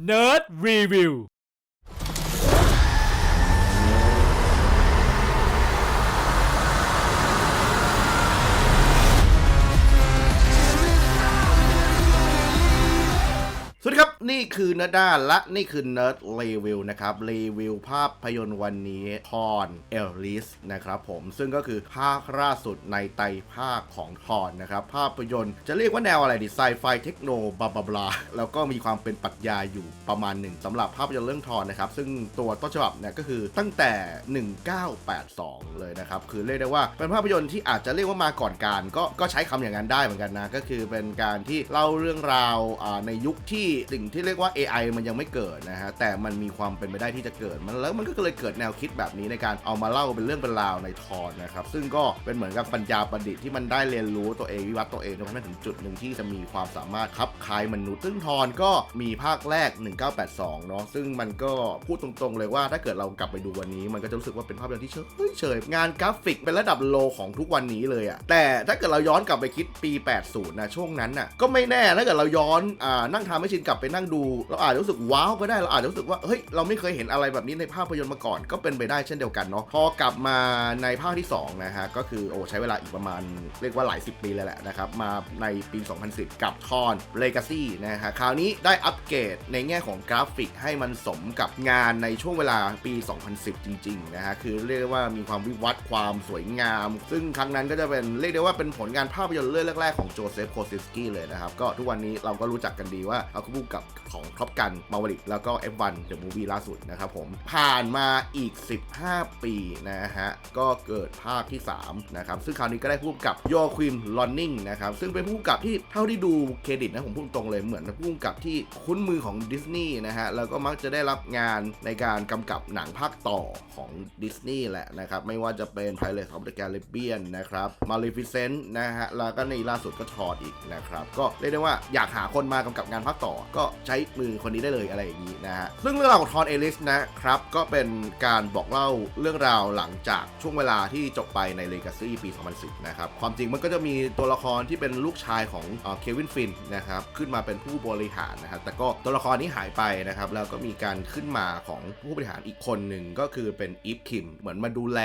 Nerd Review นี่คือเน r d ด้าและนี่คือเนิร์ดรีวิวนะครับรีวิวภาพยนตร์วันนี้ทอนเอลลิสนะครับผมซึ่งก็คือภาคล่าสุดในไตรภาคของทอนนะครับภาพยนตร์จะเรียกว่าแนวอะไรดีไซไฟเทคโนบลาบลาบลาแล้วก็มีความเป็นปรัชญาอยู่ประมาณหนึ่งสำหรับภาพยนตร์เรื่องทอนนะครับซึ่งตัวต้นฉบับเนี่ยก็คือตั้งแต่ 1982 เลยนะครับคือเรียกได้ว่าเป็นภาพยนตร์ที่อาจจะเรียกว่ามาก่อนการก็ก็ใช้คำอย่างนั้นได้เหมือนกันนะก็คือเป็นการที่เล่าเรื่องราวในยุคที่สิ่งที่เรียกว่า AI มันยังไม่เกิดนะฮะแต่มันมีความเป็นไปได้ที่จะเกิดมันแล้วมันก็เลยเกิดแนวคิดแบบนี้ในการเอามาเล่าเป็นเรื่องเป็นราวในทอนนะครับซึ่งก็เป็นเหมือนกับปัญญาประดิษฐ์ที่มันได้เรียนรู้ตัวเองวิวัฒน์ตัวเองจนกระทั่งถึงจุดหนึ่งที่จะมีความสามารถคับคายมนุษย์ซึ่งทอนก็มีภาคแรก 1982เนาะซึ่งมันก็พูดตรงๆเลยว่าถ้าเกิดเรากลับไปดูวันนี้ มันก็จะรู้สึกว่าเป็นภาพยนตร์ที่เฉยเฉยงานกราฟิกเป็นระดับโลของทุกวันนี้เลยอะแต่ถ้าเกิดเราย้อนกลับไปคิดปี 80นะช่วงนั้นน่ะก็ไม่แน่ถ้าเกิดเราย้อนอ่านั่งทำให้ชินกลับไปนั่งดู เราอาจจะรู้สึกว้าวก็ได้ เราอาจจะรู้สึกว่า เฮ้ย เราไม่เคยเห็นอะไรแบบนี้ในภาพยนตร์มาก่อน ก็เป็นไปได้เช่นเดียวกันเนาะ พอกลับมาในภาคที่สองนะฮะ ก็คือโอ้ใช้เวลาอีกประมาณเรียกว่าหลายสิบปีเลยแหละนะครับ มาในปี 2010 กับทอน Legacy นะฮะ คราวนี้ได้อัปเกรดในแง่ของกราฟิกให้มันสมกับงานในช่วงเวลาปี 2010 จริงๆนะฮะ คือเรียกว่ามีความวิวัฒน์ความสวยงาม ซึ่งครั้งนั้นก็จะเป็นเรียกได้ว่าเป็นผลงานภาพยนตร์เรื่องแรกๆของโจเซฟโคซิสกี้เลยนะครับ ก็ทุกวันนี้เราก็รู้จักกันดีว่าเขาคือผู้กำกับของครอบกันมาวลิกแล้วก็ F1 The Movie ล่าสุดนะครับผมผ่านมาอีก 15 ปีนะฮะ ก็เกิดภาคที่ 3 นะครับ ซึ่งคราวนี้ก็ได้ผู้กำกับโยควิมลอนนิงนะครับ ซึ่งเป็นผู้กำกับที่เท่าที่ดูเครดิตนะ ผมพูดตรงเลยเหมือนเป็นผู้กำกับที่คุ้นมือของดิสนีย์นะฮะ แล้วก็มักจะได้รับงานในการกำกับหนังภาคต่อของดิสนีย์แหละนะครับ ไม่ว่าจะเป็น Pirates of the Caribbean นะครับ Maleficent นะฮะแล้วก็ในล่าสุดก็ทอดอีกนะครับก็เรียกได้ว่าอยากหาคนมากำกับงานภาคต่อก็ใช้มือคนนี้ได้เลยอะไรอย่างนี้นะฮะซึ่งเรื่องราวของทอนเอลิสนะครับ ก็เป็นการบอกเล่าเรื่องราวหลังจากช่วงเวลาที่จบไปใน Legacy ปี 2010 นะครับ ความจริงมันก็จะมีตัวละครที่เป็นลูกชายของเควินฟินนะครับขึ้นมาเป็นผู้บริหารนะครับแต่ก็ตัวละครนี้หายไปนะครับแล้วก็มีการขึ้นมาของผู้บริหารอีกคนหนึ่งก็คือเป็นอีฟคิมเหมือนมาดูแล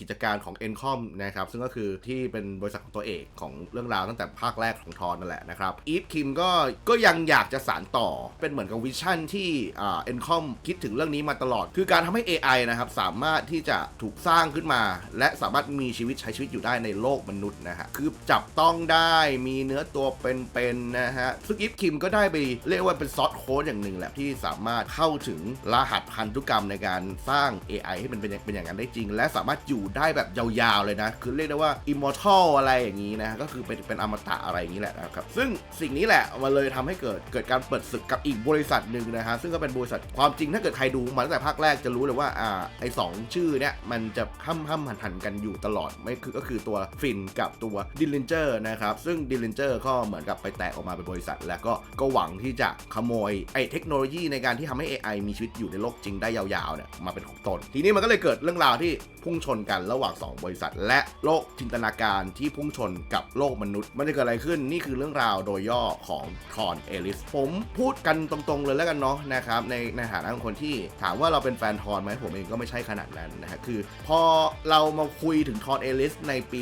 กิจการของ e n c o m นะครับซึ่งก็คือที่เป็นบริษัทของตัวเอกของเรื่องราวตั้งแต่ภาคแรกของทอนนั่นแหละนะครับอีฟคิมก็ก็ยังอยากจะสานต่อเป็นเหมือนกับวิชั่นที่เอ่า e n c o m คิดถึงเรื่องนี้มาตลอด คือการทำให้ AI นะครับ สามารถที่จะถูกสร้างขึ้นมา และสามารถมีชีวิตใช้ชีวิตอยู่ได้ในโลกมนุษย์นะฮะคือจับต้องได้มีเนื้อตัวเป็นๆนะฮะซึ่งอีฟคิมก็ได้ไปเรียกว่าเป็นซอสโค้ดอย่างหนึ่งแหละที่สามารถเข้าถึงรหัสพันธุกรรมในการสร้าง AI ให้มันเป็นอย่างเป็นอย่างนั้นได้จริง และสามารถอยู่ได้แบบยาวๆเลยนะ คือเรียกได้ว่า immortal อะไรอย่างนี้นะก็คือเป็นเป็นอมตะอะไรอย่างนี้แหละนะครับ ซึ่งสิ่งนี้แหละมันเลยทำให้เกิดเกิดการเปิดศึกกับอีกบริษัทหนึ่งนะฮะซึ่งก็เป็นบริษัทความจริงถ้าเกิดใครดูมาตั้งแต่ภาคแรกจะรู้เลยว่าอ่าไอสองชื่อเนี่ยมันจะห้ำห้ำหันหันกันอยู่ตลอดไม่คือก็คือตัวฟินกับตัวดิลินเจอร์นะครับซึ่งดิลินเจอร์ก็เหมือนกับไปแตกออกมาเป็นบริษัท แล้วก็ก็หวังที่จะขโมยไอเทคโนโลยีในการที่ทำให้ AI มีชีวิตอยู่ในโลกจริงได้ยาวๆเนี่ยมาเป็นของตน ทีนี้มันก็เลยเกิดเรื่องราวที่พุ่งชนกันระหว่าง 2 บริษัท และโลกจินตนาการที่พุ่งชนกับโลกมนุษย์ มันจะเกิดอะไรขึ้นนี่คือเรื่องราวโดยย่อของทอนเอลิสผมพูดกันตรงๆเลยแล้วกันเนาะนะครับในในฐานะของคนที่ถามว่าเราเป็นแฟนทอนไหมผมเองก็ไม่ใช่ขนาดนั้นนะฮะคือ พอเรามาคุยถึงทอนเอลิสในปี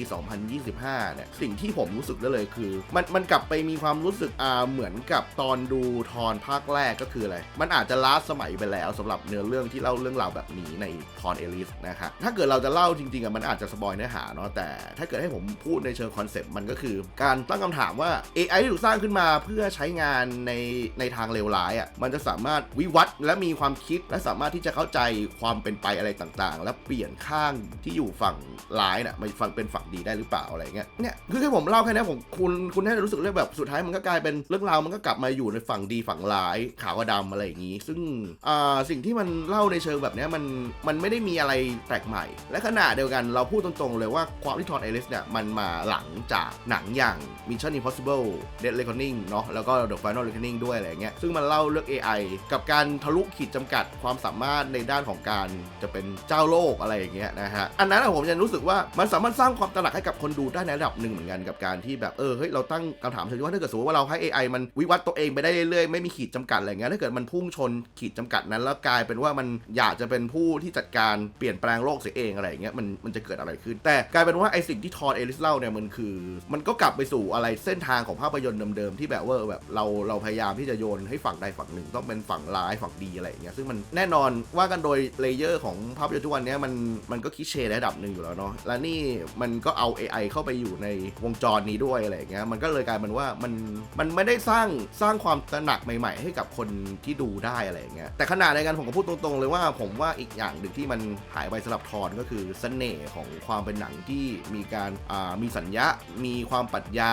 2025 เนี่ยสิ่งที่ผมรู้สึกได้เลยคือ มันมันกลับไปมีความรู้สึกอ่าเหมือนกับตอนดูทอนภาคแรกก็คืออะไร มันอาจจะล้าสมัยไปแล้วสำหรับเนื้อเรื่องที่เล่าเรื่องราวแบบนี้ในทอนเอลิสนะครับถ้าเกิดเราจะเล่าจริงๆอะมันอาจจะสปอยเนื้อหาเนาะแต่ถ้าเกิดให้ผมพูดในเชิงคอนเซปต์มันก็คือ การตั้งคำถามว่า AI ที่ถูกสร้างขึ้นมาเพื่อใช้งานในในทางเลวร้ายอะมันจะสามารถวิวัฒน์และมีความคิดและสามารถที่จะเข้าใจความเป็นไปอะไรต่างๆ และเปลี่ยนข้างที่อยู่ฝั่งร้ายน่ะมาฝั่งเป็นฝั่งดีได้หรือเปล่าอะไรเงี้ยเนี่ยคือแค่ผมเล่าแค่นี้ผมคุณคุณน่าจะรู้สึกเลยแบบสุดท้ายมันก็กลายเป็นเรื่องราวมันก็กลับมาอยู่ในฝั่งดีฝั่งร้ายขาวกับดำอะไรอย่างนี้ ซึ่งอ่าสิ่งที่มันเล่าในเชิงแบบนี้มันมันไม่ได้มีอะไรแปลกใหม่ และขณะเดียวกันเราพูดตรงๆเลยว่าความที่ทอนเอลิสเนี่ยมันมาหลังจากหนังอย่าง Mission Impossible Dead Reckoning เนาะแล้วก็ The Final Reckoning ด้วยอะไรเงี้ยซึ่งงมาเล่าเรื่อง AI กับการทะลุขีดจำกัดความสามารถในด้านของการจะเป็นเจ้าโลกอะไรอย่างเงี้ยนะฮะอันนั้นผมยังรู้สึกว่ามันสามารถสร้างความตระหนักให้กับคนดูได้ในระดับหนึ่งเหมือนกันกับการที่แบบเออเฮ้ยเราตั้งคำถามถึงว่าถ้าเกิดสมมติว่าเราให้ AI มันวิวัฒน์ตัวเองไปได้เรื่อยๆไม่มีขีดจำกัดอะไรเงี้ยถ้าเกิดมันพุ่งชนขีดจำกัดนั้น แล้วกลายเป็นว่ามันอยากจะเป็นผู้ที่จัดการเปลี่ยนแปลงโลกเสียเองอะไรอย่างเงี้ยมันมันจะเกิดอะไรขึ้น แต่กลายเป็นว่าไอสิ่งที่ทอนเอลิสเล่าเนี่ยมันคือ มันก็กลับไปสู่อะไรเส้นทางของภาพยนตร์เดิมๆที่แบบว่าแบบเราเราพยายามที่จะโยนให้ฝั่งใดฝั่งหนึ่งต้องเป็นฝั่งร้ายฝั่งดีอะไรอย่างเงี้ยซึ่งมันแน่นอนว่ากันโดยเลเยอร์ของภาพยนตร์ทุกวันนี้มันมันก็คิดเชระดับหนึ่งอยู่แล้วเนาะและนี่มันก็เอา AI เข้าไปอยู่ในวงจรนี้ด้วยอะไรอย่างเงี้ยมันก็เลยกลายเป็นว่ามันมันไม่ได้สร้างสร้างความตระหนักใหม่ๆ ให้กับคนที่ดูได้อะไรอย่างเงี้ยแต่ขนาดในกันผมก็พูดตรงๆเลยว่าผมว่าอีกอย่างหนึ่งที่มันหายไปสำหรับทอนก็คือเสน่ห์ของความเป็นหนังที่มีการอ่ามีสัญญา มีความปรัชญา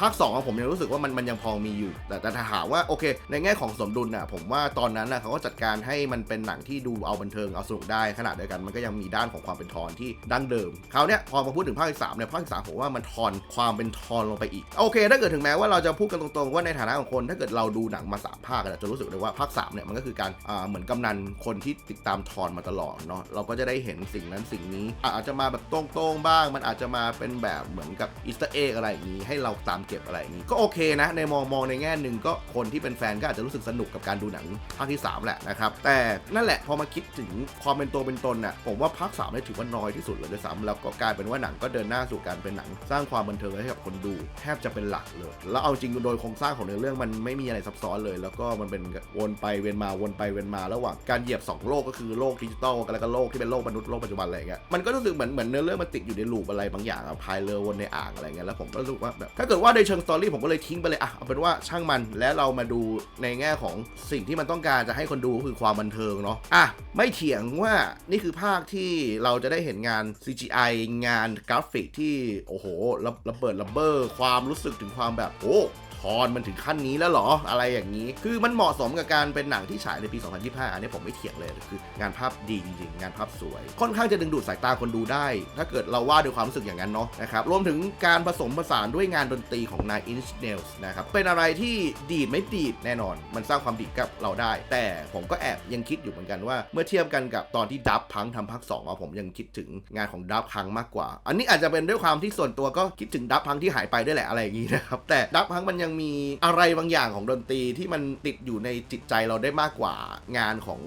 ภาค2อะผมยังรู้สึกว่ามันมันยังพอมีอยู่ แต่แต่ถ้าถามว่าโอเคในแง่ของสมดุลน่ะผมว่าตอนนั้นน่ะเขาก็จัดการให้มันเป็นหนังที่ดูเอาบันเทิงเอาสนุกได้ขนาดเดียวกันมันก็ยังมีด้านของความเป็นทอนที่ดั้งเดิมคราวเนี้ยพอมาพูดถึงภาคที่สามเนี่ยภาคที่สามผมว่ามันทอนความเป็นทอนลงไปอีกโอเค ถ้าเกิดถึงแม้ว่าเราจะพูดกันตรงๆว่าในฐานะของคน ถ้าเกิดเราดูหนังมาสามภาคจะรู้สึกเลยว่าภาคสามเนี่ยมันก็คือการเหมือนกำนันคนที่ติดตามทอนมาตลอดเนาะเราก็จะได้เห็นสิ่งนั้นสิ่งนี้อาจจะมาแบบตรงๆบ้าง มันอาจจะมาเป็นแบบเหมือนกับอีสต์เอ็กอะไรอย่างนี้ให้เราตามเก็บอะไรอย่างนี้ก็โอเคนะในมองมองในแง่หนึ่งก็คนที่เป็นแฟนก็อาจจะรู้สึกสนุกกับการดูหนังภาคที่ 3 แหละนะครับ แต่นั่นแหละพอมาคิดถึงความเป็นตัวเป็นตนน่ะผมว่าภาค3เนี่ยถือว่าน้อยที่สุดเลยด้วยซ้ำแล้วก็กลายเป็นว่าหนังก็เดินหน้าสู่การเป็นหนัง สร้างความบันเทิงให้กับคนดูแทบจะเป็นหลักเลย แล้วเอาจริงโดยโครงสร้างของเนื้อเรื่องมันไม่มีอะไรซับซ้อนเลย แล้วก็มันเป็นวนไปเวียนมาวนไปเวียนมาระหว่างการเหยียบสองโลกก็คือโลกดิจิตอลแล้วก็โลกที่เป็นโลกมนุษย์โลกปัจจุบันอะไรเงี้ยมันก็รู้สึกเหมือนเหมือนเนื้อเรื่องมันติดอยู่ในลูปอะไรบางอย่างอะพายเรือวนในอ่างอะไรเงี้ยแล้วผมก็รู้สึกว่าแบบถ้าเกิดว่าในเชิงสตอรี่ผมก็เลยทิ้งไปเลยอะเอาเป็นว่าช่างมันและเรามาดูในแง่ของสิ่งที่มันต้องการจะให้คนดูก็คือความบันเทิงเนาะอะไม่เถียงว่านี่คือภาคที่เราจะได้เห็นงาน CGI งานกราฟิกที่โอ้โหระระเบิดระเบ้อความรู้สึกถึงความแบบโอ้ ทอนมันถึงขั้นนี้แล้วหรออะไรอย่างนี้ คือมันเหมาะสมกับการเป็นหนังที่ฉายในปี 2025 อันนี้ผมไม่เถียงเลยคืองานภาพดีจริงๆ งานภาพสวย ค่อนข้างจะดึงดูดสายตาคนดูได้ ถ้าเกิดเราว่าด้วยความรู้สึกอย่างนั้นเนาะนะครับรวมถึงการผสมผสานด้วยงานดนตรีของ Nine Inch Nails นะครับเป็นอะไรที่ดีดไม่ดีดแน่นอน มันสร้างความดีดกับเราได้ แต่ผมก็แอบยังคิดอยู่เหมือนกันว่า เมื่อเทียบกันกับตอนที่ดับพังทำภาค2อะผมยังคิดถึงงานของดับพังมากกว่า อันนี้อาจจะเป็นด้วยความที่ส่วนตัวก็คิดถึงดับพังที่หายไปด้วยแหละอะไรอย่างนี้นะครับแต่ดับพังมันยังมีอะไรบางอย่างของดนตรีที่มันติดอยู่ในจิตใจเราได้มากกว่างานของ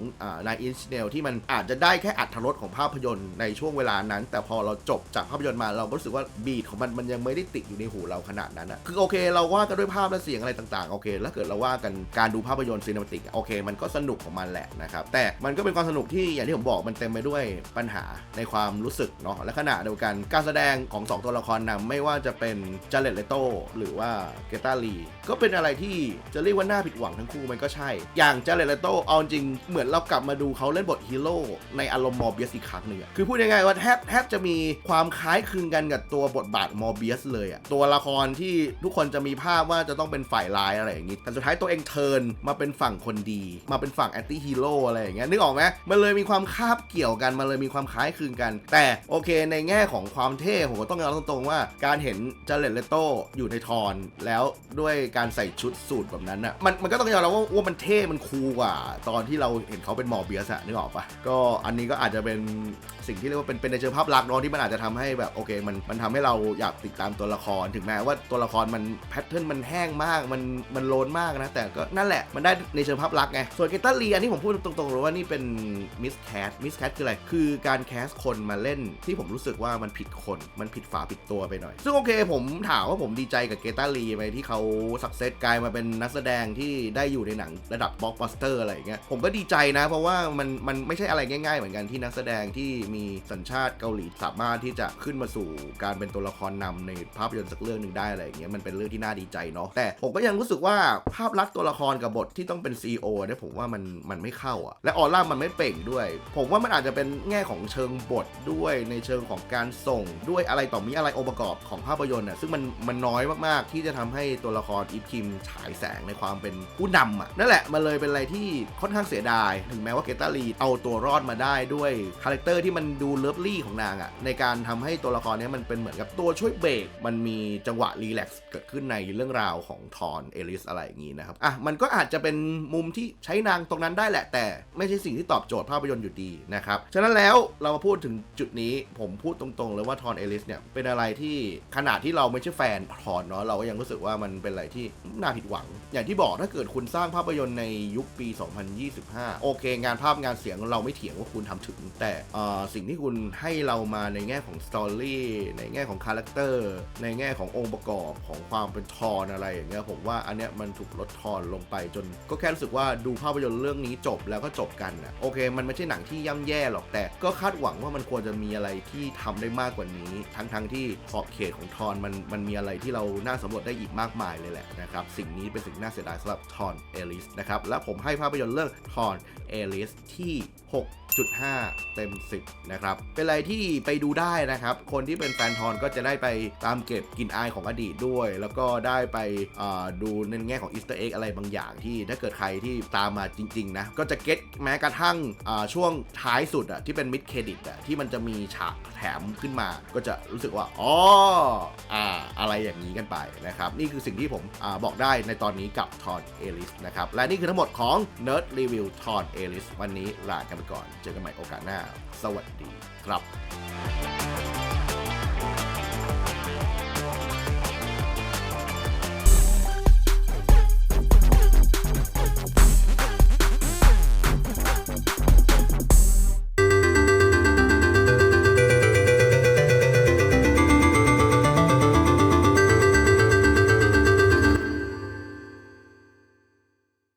นายอินชเนลที่มันอาจจะได้แค่อัตรสของภาพยนตร์ในช่วงเวลานั้น แต่พอเราจบจากภาพยนตร์มาเราก็รู้สึกว่าบีทของมันมันยังไม่ได้ติดอยู่ในหูเราขนาดนั้นอะคือโอเค เราว่ากันด้วยภาพและเสียงอะไรต่างๆโอเคแล้วเกิดเราว่ากันการดูภาพยนตร์ซีนิมาติกโอเค มันก็สนุกของมันแหละนะครับแต่มันก็เป็นความสนุกที่อย่างที่ผมบอกมันเต็มไปด้วยปัญหาในความรู้สึกเนาะและขณะเดียวกันการแสดงของสองตัวละครนำไม่ว่าจะเป็นจาเลตเลโตหรือว่าเกตาลีก็เป็นอะไรที่จะเรียกว่าน่าผิดหวังทั้งคู่มันก็ใช่ อย่างจาเลตเลโตเอาจริงเหมือนเรากลับมาดูเขาเล่นบทฮีโร่ในอารมณ์มอร์เบียสอีกครั้งหนึ่งคือพูดง่ายๆว่าแทบแทบจะมีความคล้ายคลึงกันกับตัวบทบาทมอร์เบียสเลยอะตัวละครที่ทุกคนจะมีภาพว่าจะต้องเป็นฝ่ายร้ายอะไรอย่างงี้แต่สุดท้ายตัวเองเทิร์นมาเป็นฝั่งคนดี มาเป็นฝั่งแอนตี้ฮีโร่อะไรอย่างเงี้ยนึกออกไหมมันเลยมีความคาบเกี่ยวกันมันเลยมีความคล้ายคลึงกัน แต่โอเคในแง่ของความเท่ผมก็ต้องยอมรับตรงๆว่าการเห็นจาเลตเลโตอยู่ในทอนแล้วด้วยการใส่ชุดสูทแบบนั้นอะมันมันก็ต้องยอมรับว่าว่ามันเท่มันคูลกว่า ตอนที่เราเห็นเขาเป็นหมอเบียสอะนึกออกปะก็อันนี้ก็อาจจะเป็น สิ่งที่เรียกว่าเป็นเป็นในเชิงภาพลักษณ์เนาะที่มันอาจจะทำให้แบบโอเคมันมันทำให้เราอยากติดตามตัวละครถึงแม้ว่าตัวละครมันแพทเทิร์นมันแห้งมากมันมันโลนมากนะแต่ก็นั่นแหละมันได้ในเชิงภาพลักษณ์ไงส่วนเกตาลีอันนี้ผมพูดตรงๆเลยว่านี่เป็นมิสแคสมิสแคสคืออะไรคือการแคสคนมาเล่นที่ผมรู้สึกว่ามันผิดคนมันผิดฝาผิดตัวไปหน่อย ซึ่งโอเคผมถามว่าผมดีใจกับเกตาลีไหมที่เขาสักเซสกลายมาเป็นนักแสดงที่ได้อยู่ในหนังระดับบล็อกบัสเตอร์อะไรอย่างเงี้ยผมก็ดีใจนะ เพราะว่ามันมันไม่ใช่อะไรง่ายๆ เหมือนกันที่นักแสดงที่มีสัญชาติเกาหลีสามารถที่จะขึ้นมาสู่การเป็นตัวละครนำในภาพยนตร์สักเรื่องหนึ่งได้อะไรอย่างเงี้ยมันเป็นเรื่องที่น่าดีใจเนาะแต่ผมก็ยังรู้สึกว่าภาพลักษณ์ตัวละครกับบทที่ต้องเป็น CEO เนี่ยผมว่ามันมันไม่เข้าอะและออร่ามันไม่เป่งด้วย ผมว่ามันอาจจะเป็นแง่ของเชิงบทด้วยในเชิงของการส่งด้วยอะไรต่อมีอะไรองค์ประกอบของภาพยนตร์น่ะซึ่งมันมันน้อยมากๆ ที่จะทำให้ตัวละครอีฟคิมฉายแสงในความเป็นผู้นำอะนั่นแหละมันเลยเป็นอะไรที่ค่อนข้างเสียดาย ถึงแม้ว่าเกตาลีเอาตัวรอดมาได้ด้วยคาแรคเตอร์ที่มันดูเลิฟลี่ของนางอะในการทำให้ตัวละครนี้มันเป็นเหมือนกับตัวช่วยเบรกมันมีจังหวะรีแลกซ์เกิดขึ้นในเรื่องราวของทอนเอลิสอะไรอย่างงี้นะครับอะมันก็อาจจะเป็นมุมที่ใช้นางตรงนั้นได้แหละ แต่ไม่ใช่สิ่งที่ตอบโจทย์ภาพยนตร์อยู่ดีนะครับฉะนั้นแล้วเรามาพูดถึงจุดนี้ผมพูดตรงๆเลยว่าทอนเอลิสเนี่ยเป็นอะไรที่ขนาดที่เราไม่ใช่แฟนทอนเนาะเราก็ยังรู้สึกว่ามันเป็นอะไรที่น่าผิดหวัง อย่างที่บอกถ้าเกิดคุณสร้างภาพยนตร์ในยุคปี 2025 โอเค งานภาพงานเสียงเราไม่เถียงว่าคุณทำถึงแต่เอ่อสิ่งที่คุณให้เรามาในแง่ของสตอรี่ในแง่ของคาแรคเตอร์ในแง่ขององค์ประกอบของความเป็นทอนอะไรอย่างเงี้ยผมว่าอันเนี้ยมันถูกลดทอนลงไปจน ก็แค่รู้สึกว่าดูภาพยนตร์เรื่องนี้จบแล้วก็จบกันนะโอเค มันไม่ใช่หนังที่ย่ำแย่หรอกแต่ ก็คาดหวังว่ามันควรจะมีอะไรที่ทำได้มากกว่านี้ ทั้งๆทที่ขอบเขตของทอนมันมันมีอะไรที่เราน่าสำรวจได้อีกมากมายเลยแหละนะครับสิ่งนี้เป็นสิ่งน่าเสียดายสำหรับทอนเอลิสนะครับและผมให้ภาพยนตร์เรื่องทอนเอลิสที่ 6.5 เต็ม 10 นะครับ เป็นอะไรที่ไปดูได้นะครับ คนที่เป็นแฟนทอนก็จะได้ไปตามเก็บกินอายของอดีตด้วย แล้วก็ได้ไปดูในแง่ของอีสเตอร์เอ็กอะไรบางอย่างที่ถ้าเกิดใครที่ตามมาจริง ๆ นะ ก็จะเก็ตแม้กระทั่งช่วงท้ายสุดอะที่เป็นมิดเครดิตอะที่มันจะมีฉากแถมขึ้นมา ก็จะรู้สึกว่าอ๋ออ่าอะไรอย่างนี้กันไปนะครับ นี่คือสิ่งที่ผมอบอกได้ในตอนนี้กับทอนเอลิสนะครับ และนี่คือทั้งหมดของ Nerd Review ทอนเอลิสวันนี้ลากันไปก่อนเจอกันใหม่โอกาสหน้า สวัสดีครับ